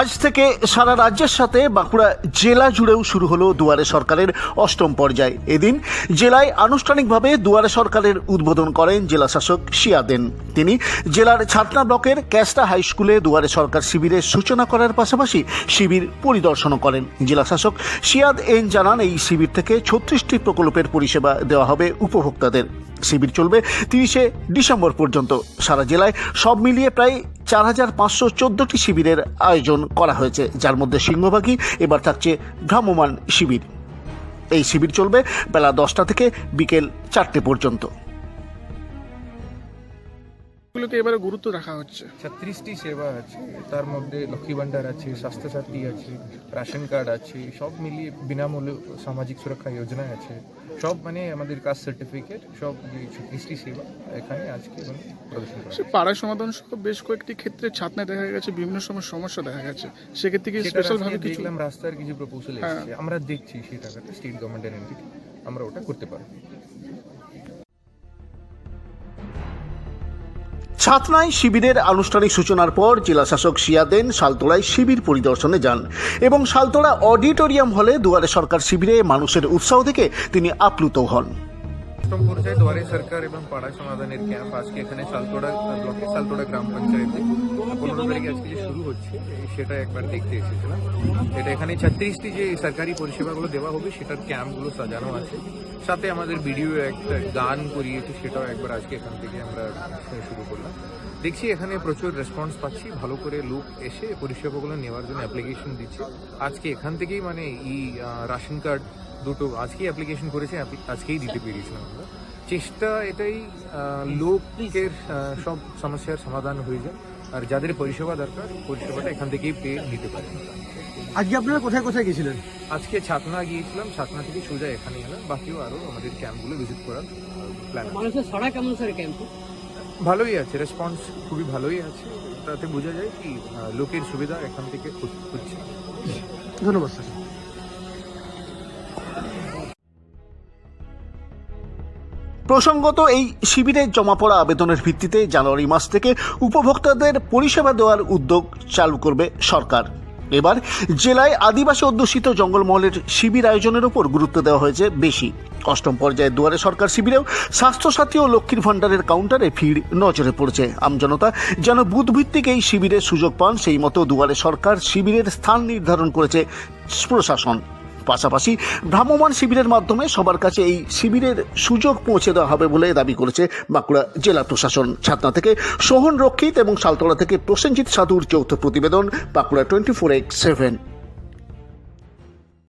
আজ থেকে সারা রাজ্যের সাথে বাঁকুড়া জেলা জুড়েও শুরু হলো দুয়ারে সরকারের অষ্টম পর্যায়। এদিন জেলায় আনুষ্ঠানিকভাবে দুয়ারে সরকারের উদ্বোধন করেন জেলা শাসক শিয়াদেন তিনি জেলার ছাতনা ব্লকের ক্যাস্টা হাই স্কুলে দুয়ারে সরকার শিবিরের সূচনা করার পাশাপাশি শিবির পরিদর্শনও করেন। জেলা শাসক শিয়াদ এন জানান, এই শিবির থেকে ছত্রিশটি প্রকল্পের পরিষেবা দেওয়া হবে উপভোক্তাদের। শিবির চলবে তিরিশে ডিসেম্বর পর্যন্ত। সারা জেলায় সব মিলিয়ে প্রায় চার হাজার পাঁচশো চোদ্দটি শিবিরের আয়োজন করা হয়েছে, যার মধ্যে সিংহভাগই এবার থাকছে ভ্রাম্যমান শিবির। এই শিবির চলবে বেলা দশটা থেকে বিকেল চারটে পর্যন্ত। গুলোকে এবারে গুরুত্ব রাখা হচ্ছে। ছত্রিশটি সেবা আছে তার মধ্যে লক্ষ্মী ভান্ডার আছে স্বাস্থ্যসাথী আছে রেশন কার্ড আছে সব মিলিয়ে বিনামূল্যে সামাজিক সুরক্ষা যোজনা আছে। সব মানে আমাদের কাস্ট সার্টিফিকেট সব ছত্রিশটি সেবা এখানে আজকে প্রদর্শন করা পাড়ায় সমাধান সহ বেশ কয়েকটি ক্ষেত্রে ছাতনায় দেখা গেছে বিভিন্ন সময় সমস্যা দেখা গেছে। সেক্ষেত্রে কি স্পেশাল ভাবে কিছু রাস্তার কিছু প্রপোজাল হ্যাঁ। এসেছে। আমরা দেখছি সেই টাকাটা স্টেট গভর্নমেন্টের এন্টিটি আমরা ওটা করতে পারব। ছাতনায় শিবিরের আনুষ্ঠানিক সূচনার পর জেলা শাসক সিয়াদেন সালতোড়ায় শিবির পরিদর্শনে যান এবং সালতোড়া অডিটোরিয়াম হলে দুয়ারে সরকার শিবিরে মানুষের উৎসাহ দেখে তিনি আপ্লুত হন। অষ্টম পর্যায়ে দুয়ারে সরকার এবং পাড়া সমাধানের ক্যাম্প আজকে এখানে সালতোড়া ব্লকে সালতোড়া গ্রাম পঞ্চায়েতে। পনেরো তারিখে আজকে যে শুরু হচ্ছে সেটা একবার দেখতে এসেছিলাম। এটা এখানে ছত্রিশটি যে সরকারি পরিষেবাগুলো দেওয়া হবে, সেটার ক্যাম্পগুলো সাজানো আছে। সাথে আমাদের ভিডিও একটা গান করিয়েছে, সেটাও একবার আজকে এখান থেকে আমরা শুরু করলাম। দেখছি এখানে প্রচুর রেসপন্স পাচ্ছি, ভালো করে লোক এসে পরিষেবাগুলো নেওয়ার জন্য অ্যাপ্লিকেশন দিচ্ছে। আজকে এখান থেকেই মানে এই রাশন কার্ড দুটো আজকেই অ্যাপ্লিকেশন করেছে আজকেই দিতে পেরেছিলাম আমরা চেষ্টা এটাই লোকের সব সমস্যার সমাধান হয়ে যায়। আর যাদের পরিষেবা দরকার পরিষেবাটা এখান থেকেই পেয়ে নিতে পারে আজকে আপনারা কোথায় কোথায় গেছিলেন আজকে ছাতনা গিয়েছিলাম ছাতনা থেকে সোজা এখানে এলাম বাকিও আরও আমাদের ক্যাম্পগুলো ভিজিট করার প্ল্যান মানুষের সড়া কেমন স্যার ক্যাম্পে ভালোই আছে রেসপন্স খুবই ভালোই আছে। তাতে বোঝা যায় কি লোকের সুবিধা এখান থেকে হচ- হচ্ছে। ধন্যবাদ স্যার। প্রসঙ্গত এই শিবিরে জমা পড়া আবেদনের ভিত্তিতে জানুয়ারি মাস থেকে উপভোক্তাদের পরিষেবা দেওয়ার উদ্যোগ চালু করবে সরকার। এবার জেলায় আদিবাসী অধ্যুষিত জঙ্গলমহলের শিবির আয়োজনের উপর গুরুত্ব দেওয়া হয়েছে বেশি। অষ্টম পর্যায়ে দুয়ারে সরকার শিবিরেও স্বাস্থ্যসাথী ও লক্ষ্মীর ভাণ্ডারের কাউন্টারে ভিড় নজরে পড়েছে। আমজনতা যেন বুথভিত্তিক এই শিবিরের সুযোগ পান, সেই মতো দুয়ারে সরকার শিবিরের স্থান নির্ধারণ করেছে প্রশাসন। পাশাপাশি ভ্রাম্যমান শিবিরের মাধ্যমে সবার কাছে এই শিবিরের সুযোগ পৌঁছে দেওয়া হবে বলে দাবি করেছে বাঁকুড়া জেলা প্রশাসন। ছাতনা থেকে সোহন রক্ষিত এবং সালতলা থেকে প্রসেনজিৎ সাধুর যৌথ প্রতিবেদন Bankura twenty four X seven.